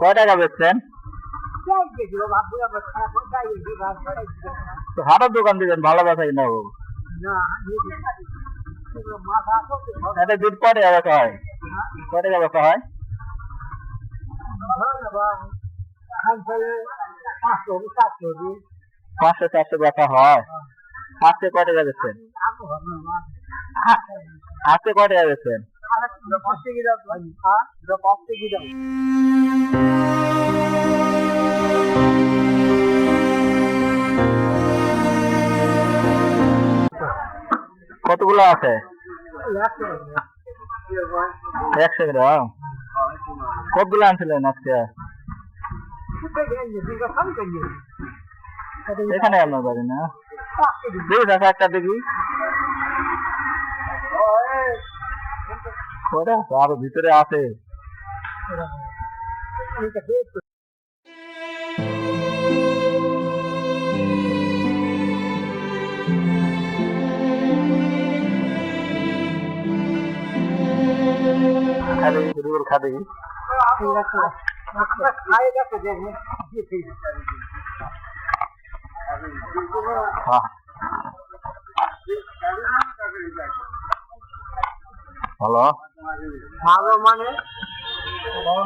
কয় বেচছেন? হাটের দোকান দিবেন, ভালো কথা কিনা এটা দুধ কয় টাকা বেচা হয়? কয় টাকা বেচা হয়? পাঁচশো চারশো বেচা হয়। আজকে কয় টাকা বেচছেন আজকে কয় টাকা কতগুলো আছে? একশো গ্রাম কতগুলো আনছিলেন আজকে? এখানে আপনার বাড়ি না? দেখি দেখা একটা দেখি? আরও ভিতরে আছে। খালি রুল খা দেখি হ্যাঁ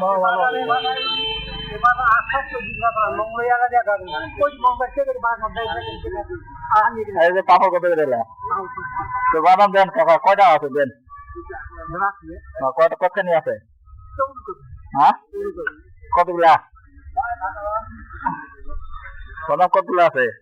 ভালো ভালো মানে পাপড় কত করে দিলা? তো বাদাম দেন কাকা কয়টা আছে দেন? কতখানি আছে? হ্যাঁ? কতগুলা? বাদাম কতগুলা আছে?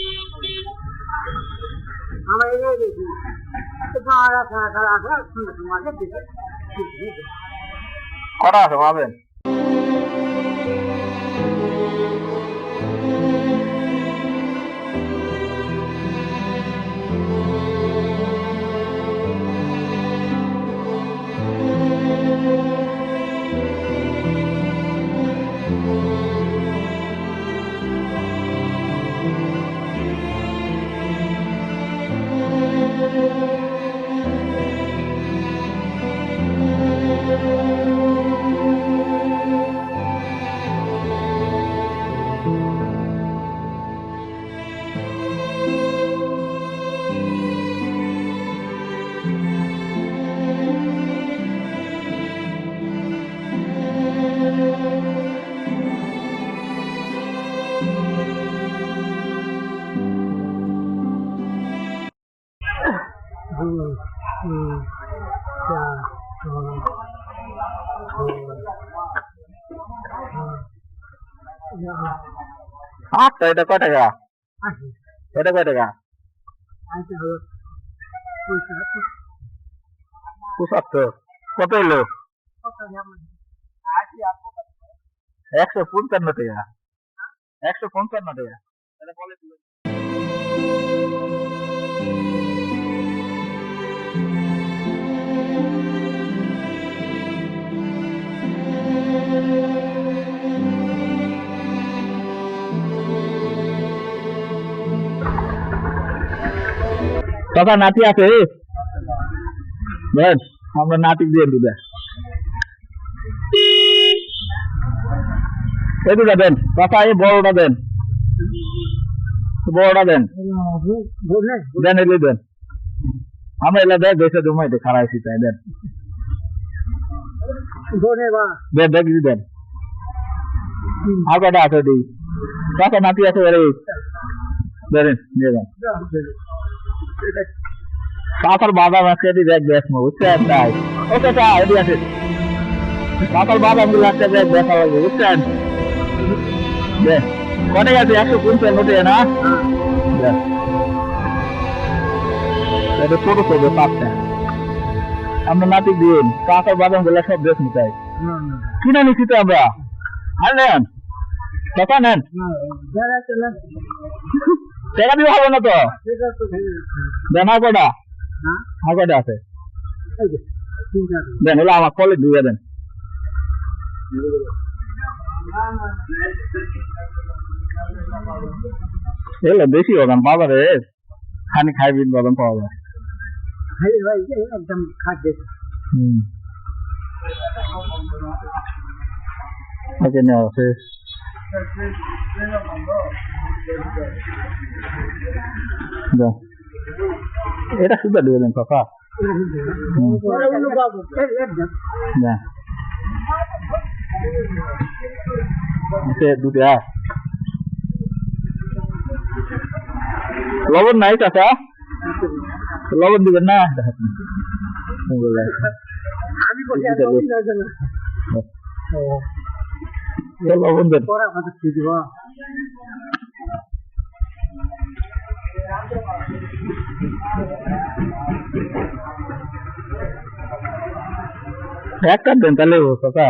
কটা আছে পাবেন আচ্ছা এটা কয় টাকা? এটা কয় টাকা? কত এলো একশো পঞ্চান্ন টাকা। একশো পঞ্চান্ন টাকা। কাকা নাতি আছে দেন আমরা নাতি দিয়ে দিবে এই দুটা দেন কাকা এই বড়টা দেন। বড়টা দেন। দেন এলে দেন। আমরা এলা দেখ, দেশে জমাইতে খারাইছি তাই দেন। দেন দেখ দেন। আর কটা আছে, দিই। কাকা নাতি আছে এর দেন নিয়ে যান। কাকার বাদাম আজকে এটি দেখ দেখব বুঝছেন তাই। ওকে তাই এটি আছে বাদামগুলো আজকে দেখ দেখা লাগবে বুঝছেন কটে আছে? একশো না? এটা ছোট ছোট পাঁচটা। আমরা নাতি দিন কাঁচা বাদামগুলা সব বেশ নিতাই কিনে নিচ্ছি তো আমরা? আর নেন? টাকা নেন? টাকা হবে না তো দেন কটা আর কটা আছে? দেন হলো আমার কলেজ ঢুকে দেন। এলো বেশি বাদাম বাজারে খানি হাইব্রিড বাদাম পাওয়া যায় একদম খাদ্য হুম। ওকে, নেওয়া আছে যাও। এটা শুধু দিয়ে দেন কাকা হুম, যা। এতে দুটা লবণ নাই কাকা লবণ দিবেন না দেখাচ্ছি আমি বলি আর লবণ দেওয়া যাবে না। লবণ দেন একটা দেন তাহলে কাকা।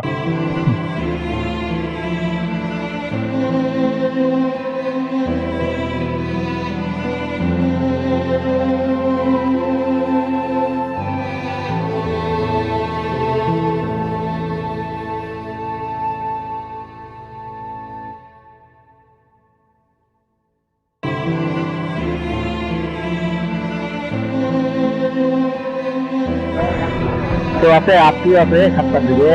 তো আছে আত্মীয় আছে সাতটার দিকে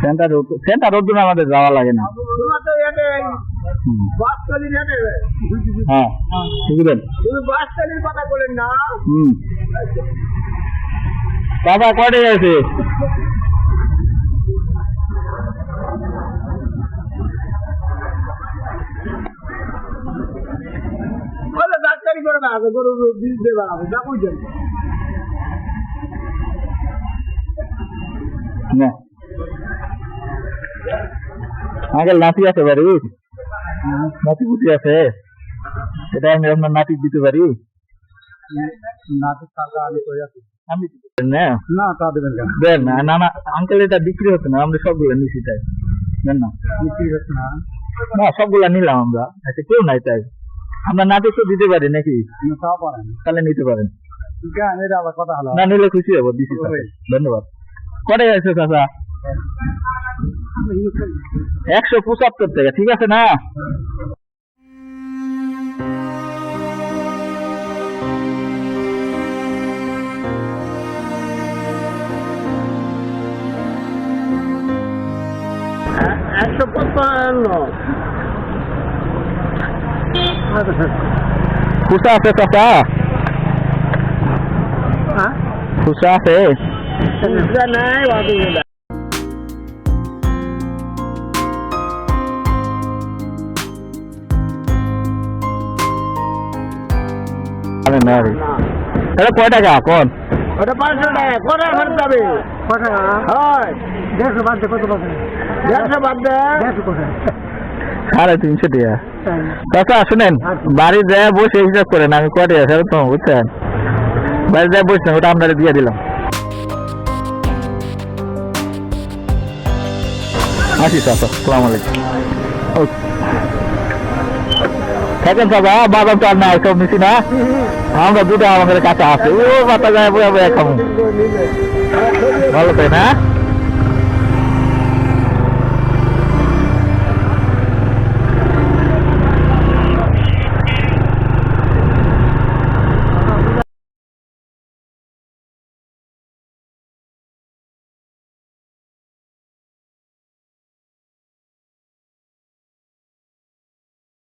সেন্টার সেন্টার আমাদের যাওয়া লাগে না। হ্যাঁ ঠিকই বাস কথা বলেন না। হুম। বাবা কটে গেছে? না আগে বীজ দিয়ে বেড়াবো যা বুঝছেন না। আগে নাতি আছে বাড়ি। নাতি পুতি আছে। এটা আমি আপনার নাতি দিতে পারি। না তো টাকা আমি কই আছি? আমি দিতে পারি না? না তা দেবেন দেন না না না আঙ্কেল এটা বিক্রি হচ্ছে না আমরা সবগুলো নিছি তাই। দেন না। বিক্রি হচ্ছে না। না সবগুলা নিলাম আমরা। আচ্ছা কেউ নাই তাই। আমরা নাতি তো দিতে পারি নাকি? না, পারেন। তাহলে নিতে পারেন। না নিলে খুশি হব দিছি ধন্যবাদ। কটে গেছে চাচা? একশো পঁচাত্তর টাকা ঠিক আছে না? একশো পঞ্চান্ন খুশা আছে চাচা হ্যাঁ খুশা আছে নাই বাদু আরে না তাহলে কয় টাকা? কোন? ওটা পাঁচশো টাকা। কটা খরচ যাবে কটা হয়। দেড়শো বাদ দে কত বাদ দেড়শো বাদ দে। দেড়শো কটা সাড়ে তিনশো টাকা চাচা শুনেন, বাড়ি যায় বসে হিসাব করেন, আমি কয় টাকা তো বুঝছেন? বাড়ি যায় বসছেন ওটা আপনারা দিয়ে দিলাম। আসি, চাচা সালাম আলাইকুম। থাকেন চাচা বাদাম তো আর নাই, সব না। আমরা দুটো আমাদের কাছে আছে। ও মাথা যায় বয়ে বয়ে খাব। ভালো তাই না?